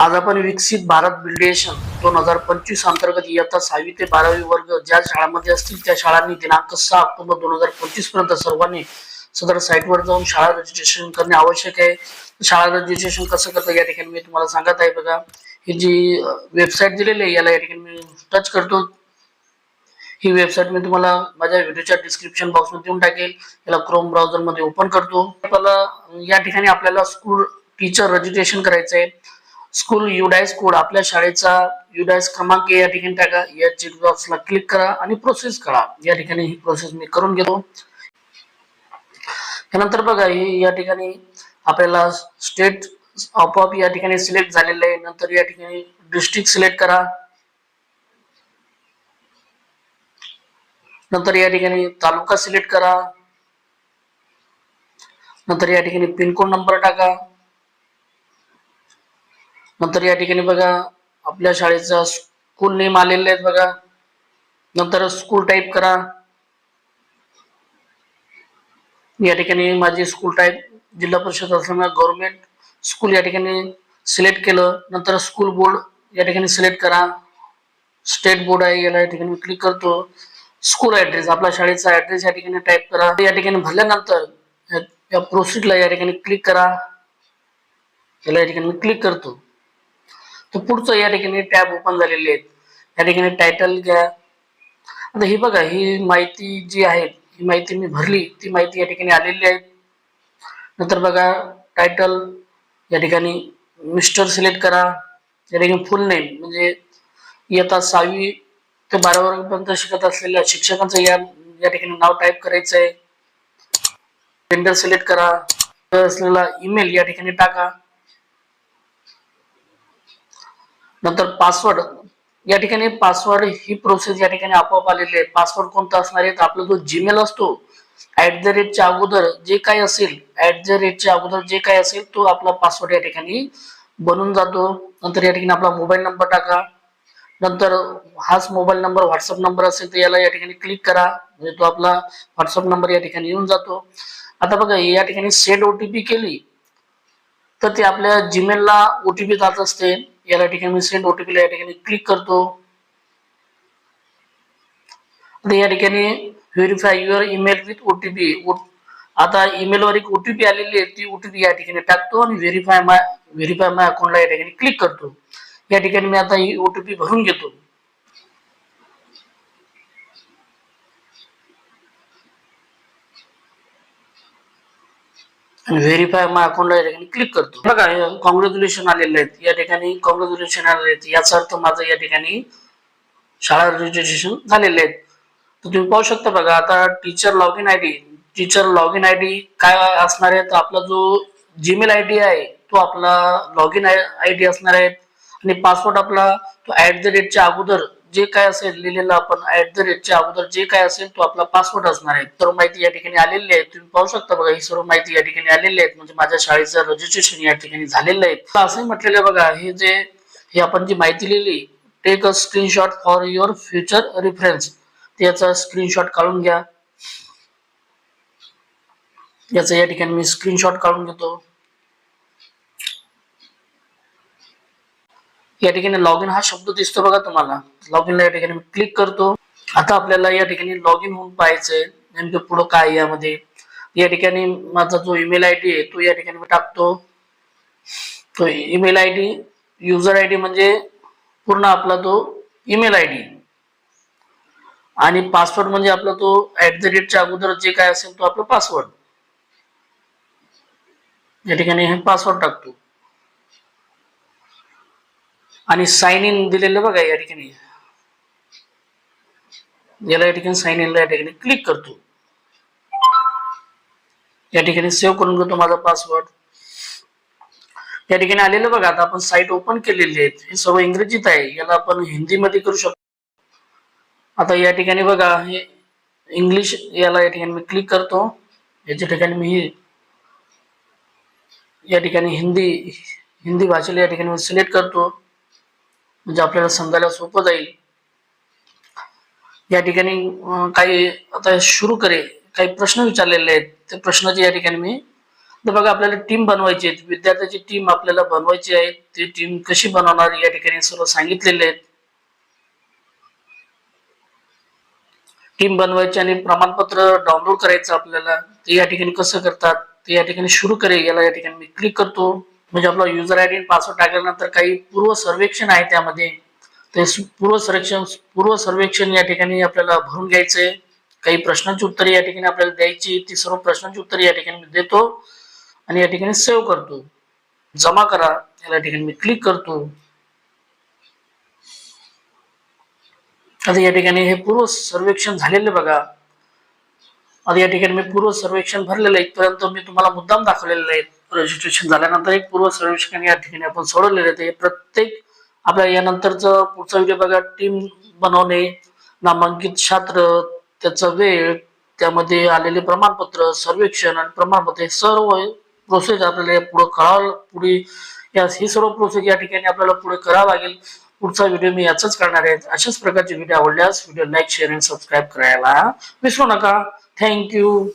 आज आपण विकसित भारत बिल्डेशन दोन हजार पंचवीस अंतर्गत इयत्ता सहावी ते बारावी वर्ग ज्या शाळांमध्ये असतील त्या शाळांनी दिनांक सहा ऑक्टोबर दोन हजार पंचवीसपर्यंत सर्वांनी सदर साईटवर जाऊन शाळा रजिस्ट्रेशन करणे आवश्यक आहे. शाळा रजिस्ट्रेशन कसं करतं या ठिकाणी मी तुम्हाला सांगत आहे बघा. ही जी वेबसाईट दिलेली आहे याला या ठिकाणी मी टच करतो. ही वेबसाईट मी तुम्हाला माझ्या व्हिडिओच्या डिस्क्रिप्शन बॉक्समध्ये देऊन टाकेल. याला क्रोम ब्राउझरमध्ये ओपन करतो. आपल्याला या ठिकाणी आपल्याला स्कूल टीचर रजिस्ट्रेशन करायचं आहे स्कूल युडायस कोड आपल्या शाळेचा युडायस क्रमांक या ठिकाणी टाका या चेकबॉक्सला क्लिक करा आणि प्रोसेस करा. या ठिकाणी ही प्रोसेस मी करून घेतो. त्यानंतर बघा हे या ठिकाणी आपल्याला स्टेट आपोआप या ठिकाणी सिलेक्ट झालेलं आहे. नंतर या ठिकाणी डिस्ट्रिक्ट सिलेक्ट करा. नंतर या ठिकाणी तालुका सिलेक्ट करा. नंतर या ठिकाणी पिनकोड नंबर टाका. नंतर या ठिकाणी बघा आपल्या शाळेचा स्कूल नेम आलेले आहेत बघा. नंतर स्कूल टाईप करा. या ठिकाणी माझी स्कूल टाईप जिल्हा परिषद असल्यामुळे गव्हर्नमेंट स्कूल या ठिकाणी सिलेक्ट केलं. नंतर स्कूल बोर्ड या ठिकाणी सिलेक्ट करा. स्टेट बोर्ड आहे याला या ठिकाणी क्लिक करतो. स्कूल ऍड्रेस आपल्या शाळेचा ऍड्रेस या ठिकाणी टाईप करा. या ठिकाणी भरल्यानंतर या- प्रोसिडला या ठिकाणी क्लिक करा. याला या ठिकाणी मी क्लिक करतो. तर पुढचं या ठिकाणी टॅब ओपन झालेले आहेत. या ठिकाणी टायटल घ्या. आता ही बघा ही माहिती जी आहे ही माहिती मी भरली ती माहिती या ठिकाणी आलेली आहे. नंतर बघा टायटल या ठिकाणी मिस्टर सिलेक्ट करा. या ठिकाणी फुल नेम म्हणजे इयत्ता सहावी ते बारा वर्गपर्यंत शिकत असलेल्या शिक्षकांचं या या ठिकाणी नाव टाईप करायचं आहे जेंडर सिलेक्ट करा असलेला ईमेल या ठिकाणी टाका. नंतर पासवर्ड या ठिकाणी पासवर्ड ही प्रोसेस या ठिकाणी आपोआप आलेली आहे. पासवर्ड कोणता असणार आहे? तर आपला जो जीमेल असतो ऍट द रेटच्या अगोदर जे काय असेल ऍट द रेटच्या अगोदर जे काय असेल तो आपला पासवर्ड या ठिकाणी बनून जातो. नंतर या ठिकाणी आपला मोबाईल नंबर टाका. नंतर हाच मोबाईल नंबर व्हॉट्सअप नंबर असेल तर याला या ठिकाणी क्लिक करा. म्हणजे तो आपला व्हॉट्सअप नंबर या ठिकाणी येऊन जातो. आता बघा या ठिकाणी सेट ओटीपी केली तर ते आपल्या जीमेलला ओटीपी जात असते. याला ठिकाणी मी सेंड ओटीपी या ठिकाणी क्लिक करतो. या ठिकाणी verify your email with OTP आता ईमेलवर एक ओटीपी आलेली आहे ती ओटीपी या ठिकाणी टाकतो आणि व्हेरीफाय माय व्हेरीफाय माय अकाउंटला या ठिकाणी क्लिक करतो. या ठिकाणी मी आता ही ओटीपी भरून घेतो. व्हेरीफाय माय अकाउंटला या ठिकाणी क्लिक करतो. बघा कॉंग्रॅच्युलेशन आलेले आहेत. या ठिकाणी कॉंग्रॅच्युलेशन आलेले आहेत. याचा अर्थ माझं या ठिकाणी शाळा रजिस्ट्रेशन झालेले आहेत. तर तुम्ही पाहू शकता बघा आता teacher log in I D teacher log in I D काय असणार आहे? तर आपला जो जीमेल आय डी आहे तो आपला लॉग इन आय डी असणार आहे. आणि पासवर्ड आपला तो ऍट द रेटच्या अगोदर जे काय असेल लिहिलेलं आपण ऍट द रेटच्या अगोदर जे काय असेल तो आपला पासवर्ड असणार आहे. सर्व माहिती या ठिकाणी आलेली आहे. तुम्ही पाहू शकता बघा ही सर्व माहिती या ठिकाणी आलेली आहे म्हणजे माझ्या शाळेचं रजिस्ट्रेशन या ठिकाणी झालेलं आहे. तर असंही म्हटलेलं बघा हे जे हे आपण जी माहिती लिहिली take a screenshot for your future reference याचा स्क्रीनशॉट काढून घ्या. याचा या ठिकाणी मी स्क्रीनशॉट काढून घेतो. या ठिकाणी लॉग इन हा शब्द दिसतो बघा तुम्हाला. लॉग इनला या ठिकाणी मी क्लिक करतो. आता आपल्याला या ठिकाणी लॉग इन होऊन पाहायचंय. नेमकं पुढं काय यामध्ये. या ठिकाणी माझा जो ईमेल आय डी आहे तो या ठिकाणी मी टाकतो. तो email I D user I D म्हणजे पूर्ण आपला तो ईमेल आय डी आणि पासवर्ड म्हणजे आपला तो ऍट द रेटच्या अगोदर जे काय असेल तो आपला पासवर्ड या ठिकाणी हे पासवर्ड टाकतो. आणि साइन इन दिलेलं बघा या ठिकाणी. याला या ठिकाणी साइन इनला या ठिकाणी क्लिक करतो. या ठिकाणी सेव्ह करून घेतो माझा पासवर्ड या ठिकाणी आलेलं बघा आता आपण साईट ओपन केलेली आहेत हे सर्व इंग्रजीत आहे. याला आपण हिंदीमध्ये करू शकतो. आता या ठिकाणी बघा हे इंग्लिश याला या ठिकाणी मी क्लिक करतो. याच्या ठिकाणी मी या ठिकाणी हिंदी हिंदी भाषेला या ठिकाणी मी सिलेक्ट करतो. म्हणजे आपल्याला समजायला सोपं जाईल. या ठिकाणी काही आता सुरू करे काही प्रश्न विचारलेले आहेत. ते प्रश्नाचे या ठिकाणी मी तर बघा आपल्याला टीम बनवायची आहे विद्यार्थ्याची टीम आपल्याला बनवायची आहे. ती टीम कशी बनवणार या ठिकाणी सर्व सांगितलेले आहेत. टीम बनवायची आणि प्रमाणपत्र डाउनलोड करायचं आपल्याला. ते या ठिकाणी कसं करतात? ते या ठिकाणी सुरू करेल याला या ठिकाणी मी क्लिक करतो. म्हणजे आपला युजर आय डी पासवर्ड टाकल्यानंतर काही पूर्व सर्वेक्षण आहे त्यामध्ये. ते पूर्व सर्वेक्षण पूर्व सर्वेक्षण या ठिकाणी आपल्याला भरून घ्यायचंय. काही प्रश्नांची उत्तरे या ठिकाणी आपल्याला द्यायची. ती सर्व प्रश्नांची उत्तरे या ठिकाणी मी देतो आणि या ठिकाणी सेव्ह करतो. जमा करा. याला या ठिकाणी मी क्लिक करतो. आता या ठिकाणी हे पूर्व सर्वेक्षण झालेले बघा. आता या ठिकाणी मी पूर्व सर्वेक्षण भरलेलं आहे. इथपर्यंत मी तुम्हाला मुद्दाम दाखवलेलं आहे. रजिस्ट्रेशन झाल्यानंतर एक पूर्व सर्वेक्षण या ठिकाणी आपण सोडवलेलं आहे. ते प्रत्येक आपल्या यानंतरचं पुढचा व्हिडिओ बघा. टीम बनवणे नामांकित छात्र त्याचा वेळ त्यामध्ये आलेले प्रमाणपत्र सर्वेक्षण आणि प्रमाणपत्र हे सर्व प्रोसेस आपल्याला पुढे करावं पुढे या ही सर्व प्रोसेस या ठिकाणी आपल्याला पुढे करावं लागेल. पुढचा व्हिडिओ मी याचाच करणार आहे. अशाच प्रकारचे व्हिडिओ आवडल्यास व्हिडिओ लाईक शेअर आणि सबस्क्राईब करायला विसरू नका. thank you.